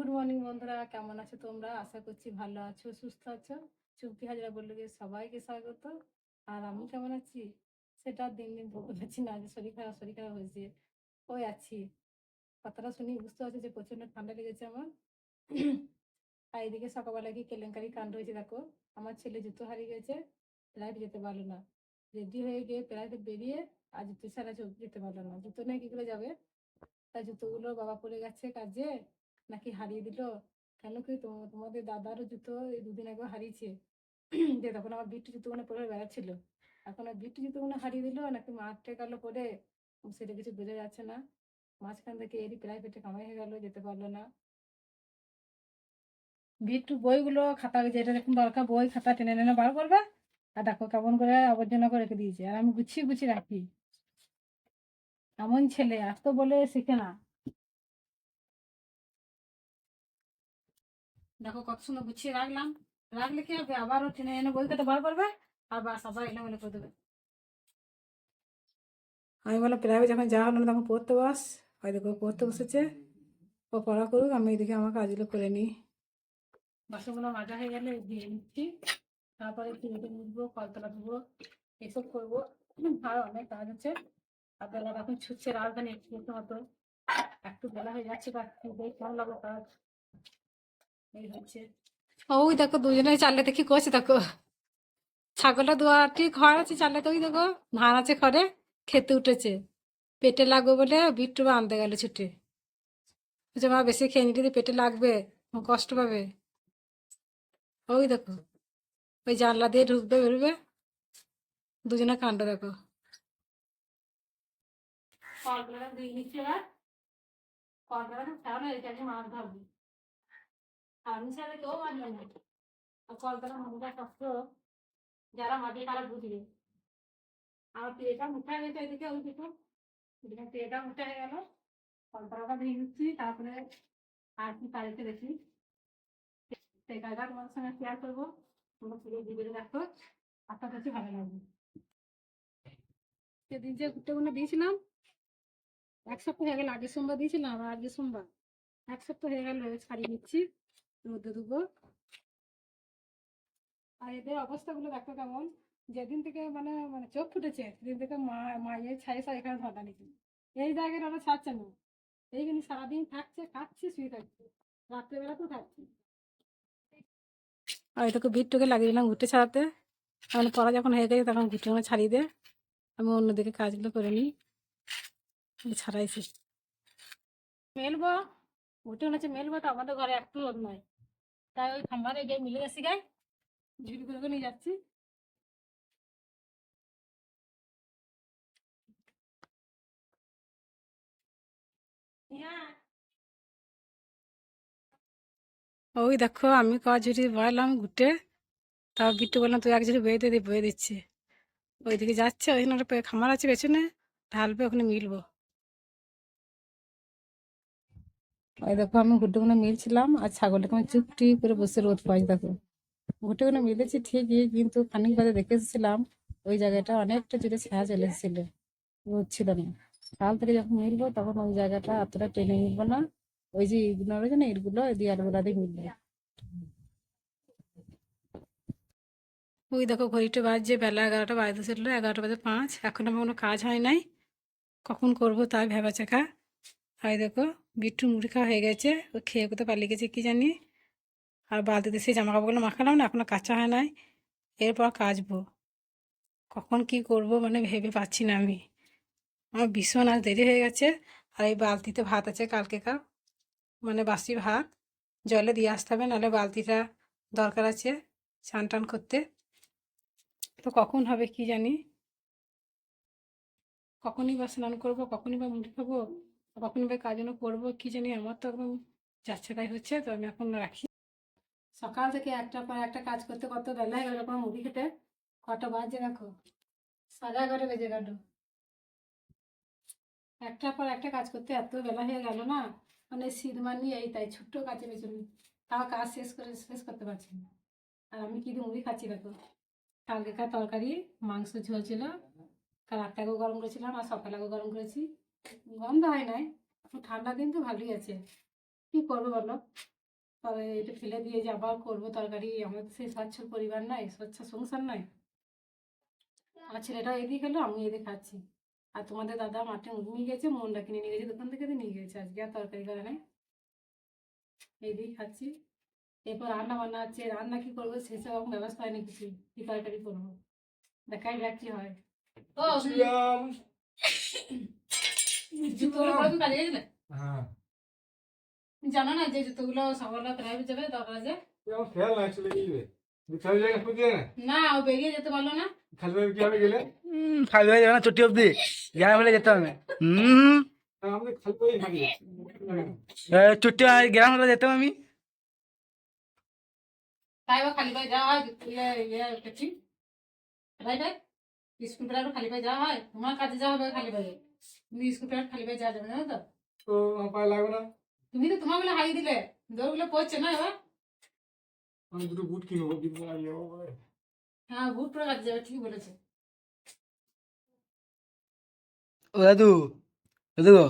Good morning বন্ধুরা, কেমন আছো তোমরা? আশা করছি ভালো আছো, সুস্থ আছো। চুক্তি হাজরা বলল যে সবাইকে স্বাগত। আর আমি কেমন আছি? সেটা দিন দিন বলতে পারছি না, যে শরীর খারাপ শরীর খারাপ হয়েছে। ওই আছি? কথাটা শুনি বুঝতে পারছি যে প্রচণ্ড ঠান্ডা লেগেছে আমার। আর এদিকে সকালবেলা কি কেলেঙ্কারি কাণ্ড হয়েছে দেখো, আমার ছেলে জুতো হারিয়ে গেছে ফ্লাইট যেতে পারল না। রেডি হয়ে গিয়ে ফ্লাইটে বেরিয়ে আর জুতো ছাড়া যেতে পারল না। জুতো নিয়ে কি করে যাবে? তাই জুতোগুলো বাবা পরে গেছে কাজে। নাকি হারিয়ে দিল? কেন কি তোমাদের দাদারও জুতো দুদিন আগে হারিয়েছে। যে তখন আমার বিট্টু জুতোগুলো পরে বেড়াচ্ছিল। এখন আর বিট্টু জুতোগুলো হারিয়ে দিল, নাকি মাঠে গেল পরে? সেটা কিছু বোঝা যাচ্ছে না। মাঝখান থেকে এরই প্রাইভেটে কামাই হয়ে গেল, যেতে পারল না। বিট্টু বইগুলো খাতা যেটা যখন দরকার, বই, খাতা টেনে টেনে বার করবে। আর দেখো কেমন করে আবর্জনা করে রেখে দিয়েছে। আর আমি গুছিয়ে গুছিয়ে রাখি। এমন ছেলে, এত বলে শিখে না। দেখো কত সুন্দর গুছিয়ে রাখলাম। রাখলে কি হবে? আবারও টেনে এনে বই খাতা বার করবে আর বাস আবার এলোমেলো করে দেবে। আমি বললাম প্রাইভেট যখন যাওয়া হলো না তখন পড়তে বস। ওই দেখো পড়তে বসেছে। ও পড়া করুক আমি এদিকে আমার কাজগুলো করে নিই। বাসনগুলো মাজা হয়ে গেলে দিয়ে নিচ্ছি তারপরে কিনেতে মুছবো কলতলা ধুবো এসব করব। আর অনেক কাজ আছে। আর বেলা এখন ছুটছে রাজধানী একটু মতো একটু বেলা হয়ে যাচ্ছে বা বেশ ভালো লাগল কাজ। ওই দেখো দুজনে চালে দেখি করছে দেখো। ছাগলের দোয়াটি ঘর আছে চালে তো ওই দেখো ধান আছে ঘরে খেতে উঠেছে। পেটে লাগবে বলে বিট্টু বা আনতে গেল ছুটে। মা বেশি খেয়ে নিলে পেটে লাগবে কষ্ট পাবে। ওই দেখো ওই জানলা দিয়ে ঢুকবে বেরোবে। দুজনে কাণ্ড দেখো। কলকাতা দিয়ে নিচ্ছে এবার। কলকাতা মাছ ধরবে। আমি কেউ মারবে না। কলকাতা মাছটা কষ্ট যারা মাঝে তারা বুঝবে। আর পেটা হয়ে গেছে এদিকে, ওই দিকে এদিকে পেটা হয়ে গেল। দিয়ে নিচ্ছি তারপরে আর কি তারিখে দেখি। সেই সঙ্গে শেয়ার করব। ভালো লাগবে। সেদিন যে ঘুরতে গুলো দিয়েছিলাম, এক সপ্তাহ হয়ে গেল আগের সোমবার দিয়েছিলাম আর আজকে সোমবার। এক সপ্তাহ হয়ে গেল, ছাড়িয়ে নিচ্ছি রোদে দেবো আর এদের অবস্থাগুলো দেখো কেমন? যেদিন থেকে মানে মানে চোখ ফুটেছে, সেদিন থেকে মা, মায়ের ছায়ে ছায়ে এখানে ধরা নিচ্ছে এই জায়গায় ওরা ছাড়ছে না। এইখানে সারাদিন থাকছে, খাচ্ছে, শুয়ে থাকছে। রাত্রেবেলা তো থাকছে আর এটাকে বিটটুকে লাগিয়ে দিলাম ঘুরতে ছাড়াতে। এখন পড়া যখন হয়ে গেছে তখন ঘুরতে ছাড়িয়ে দে। আমি অন্যদিকে কাজগুলো করে নিই। ছাড়াইছি। মেলবো? উঠে মনে হচ্ছে মেলবো তো আমাদের ঘরে একটু রোদ নয়। তাই ওই খাম্বারে গিয়ে মিলে গেছি গায়ে। ঝুড়ি করে নিয়ে যাচ্ছি। হ্যাঁ। ওই দেখো আমি ক ঝুড়ি বয়ালাম ঘুটে। তাও বিট্টু বললাম তুই এক ঝুড়ি বয়ে দিয়ে দিয়ে বয়ে দিচ্ছে। ওইদিকে যাচ্ছে ওইখানে একটা খামার আছে পেছনে ঢালবে ওখানে মিলবো। ওই দেখো আমি ঘুটে মিলছিলাম আর ছাগলটাকে আমি চুপটি করে বসে রোদ পাই, দেখো। ঘুটে কোনো মিলেছি ঠিকই, কিন্তু খানিক বাদে দেখে এসেছিলাম ওই জায়গাটা অনেকটা জুড়ে ছায়া চলে এসেছিল। রোদ ছিল না। কাল থেকে যখন মিলবো তখন ওই জায়গাটা অতটা টেনে মিলবো না। ওই যে ইগুলো রয়েছে না এগুলো দিয়ালগুলা দিয়ে মিলবে। ওই দেখো ঘড়িটা বাজছে, বেলা এগারোটা বাজতে ছিল এগারোটা বাজে পাঁচ। এখন আমার কোনো কাজ হয় নাই। কখন করব তাই ভেবা আর এই দেখো বিট্টু মুড়ি খাওয়া হয়ে গেছে, ও খেয়ে কোথাও পালিয়ে গেছে কী জানি। আর বালতিতে সেই জামা কাপড়গুলো মাখালাম না, এখনও কাঁচা হয় নাই। এরপর কাচবো। কখন কি করব মানে ভেবে পাচ্ছি না আমি। আমার ভীষণ আজ দেরি হয়ে গেছে, আর এই বালতিতে ভাত আছে কালকে কালকেকার মানে বাসি ভাত। জলে দিয়ে আসতে হবে, নাহলে বালতিটা দরকার আছে স্নান টান করতে। তো কখন হবে কি জানি? কখনই বা স্নান করব, কখনই বা মুড়ি খাব? কখনই বা কাজগুলো করব, কি জানি, আমার তো একদম যাচ্ছে তাই হচ্ছে, তো আমি এখন রাখি। সকাল থেকে একটা পর একটা কাজ করতে কত বেলা হয়ে গেল মুড়ি খেতে কটা বাজে দেখো? সাড়ে এগারো বেজে গেল। একটা পর একটা কাজ করতে এত বেলা হয়ে গেল না মানে শীত মানি এই তাই ছোট্ট কাজে পেছনে। তাও কাজ শেষ করে, শেষ করতে পারছি না। আর আমি কি মুড়ি খাচ্ছি দেখো? কালকেকার তরকারি? মাংস ঝোল ছিল। রাতটাকেও গরম করেছিলাম, আর সকালেও গরম করেছি। গন্ধ হয় নাই ঠান্ডা দিন তো ভালোই আছে। কি করব বলো? তবে এটা ফেলে দিয়ে যে আবার করব তরকারি, আমাদের সেই স্বচ্ছ পরিবার নয় স্বচ্ছ সংসার নয়। আমার ছেলেটাও এদিকে গেলো আমি এদিকে খাচ্ছি আর তোমাদের দাদা মাঠে নিয়ে গেছে মনটা কিনে নিয়ে গেছে, দোকান থেকে নিয়ে গেছে, আজকে আর তরকারি করে নেই। এইদিকে খাচ্ছি এরপর রান্না বান্না আছে রান্না কি করব সেসব এখন ব্যবস্থা হয়নি কিছু কি তরকারি করব? দেখাই যাক কি হয় ও জুতোগুলো পরে তুমি কাজে গেছিলে হ্যাঁ। জানো না যে জুতোগুলো সকালবেলা প্রাইভেট যাবে দরকার আছে আমার খেয়াল নাই চলে জায়গা খুঁজে না না ও বেরিয়ে যেতে পারল না। খালি ভাবে কীভাবে গেলে? খালি হয়ে যাবে না চটি অব্দি গ্রামে হলে যেতে হবে। হুম আমাদের চুটি গ্রাম হলে যেতাম আমি। তাই বা খালি পায়ে যাওয়া হয় ইয়ে ইয়ে স্কুল খালি পায়ে যাওয়া হয় তোমার কাজে যাওয়া হবে খালি পায়ে। তুমি স্কুল প্যারাট খালি পায়ে যাওয়া যাবে জানো তো? তো আমার পায়ে লাগবে না। তুমি তো তোমার বেলা হারিয়ে দিলে। দৌড়গুলো পড়ছে না এবার? আমি দুটো বুট কিনবো কিন্তু আর যাব বলে। হ্যাঁ বুট পরে কাজে যাবে ঠিক বলেছে। ও দাদু দাদু গো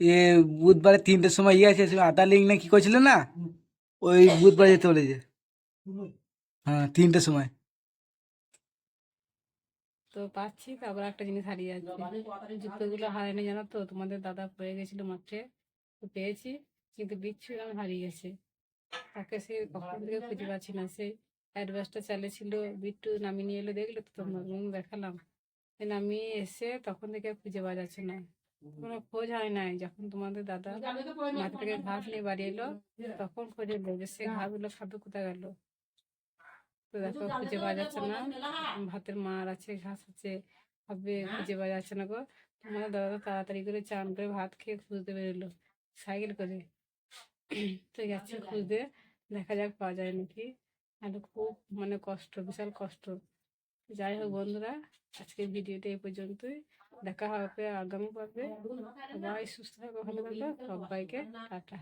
এ বুধবারে তিনটের সময় ইয়ে আছে সে আধার লিঙ্ক না কি করছিল না? ওই বুধবার যেতে বলেছে। হ্যাঁ তিনটের সময়। তো পাচ্ছি তারপর একটা জিনিস হারিয়ে যাচ্ছে। জুতোগুলো হারায়নি জানো তো? তোমাদের দাদা পড়ে গেছিল মাঠে তো পেয়েছি কিন্তু বিচ্ছু আমি হারিয়ে গেছে। তাকে সে কখন থেকে খুঁজে পাচ্ছি না। সে অ্যাডভান্সটা চালিয়েছিল বিট্টু নামিয়ে নিয়ে এলো দেখলে তো তোমার রুম দেখালাম। নামিয়ে এসে তখন থেকে আর খুঁজে পাওয়া যাচ্ছে না। কোনো খোঁজ হয় নাই। যখন তোমাদের দাদা মাঠ থেকে ঘাস নিয়ে বাড়ি এলো তখন খোঁজে যে সে ঘাসগুলো খাবে কোথায় গেল? তো দেখো খুঁজে পাওয়া যাচ্ছে না। ভাতের মার আছে ঘাস আছে হবে খুঁজে পাওয়া যাচ্ছে না গো। তোমাদের দাদা তাড়াতাড়ি করে চান করে ভাত খেয়ে খুঁজতে বেরোলো। সাইকেল করে। তো যাচ্ছে খুঁজতে। দেখা যাক পাওয়া যায় নাকি। আর খুব মানে কষ্ট বিশাল কষ্ট। যাই হোক বন্ধুরা আজকের ভিডিওটা এই পর্যন্তই। দেখা হবে আগামী পর্বে। সবাই সুস্থ থাকো ভালো থাকো। সবাইকে টাটা।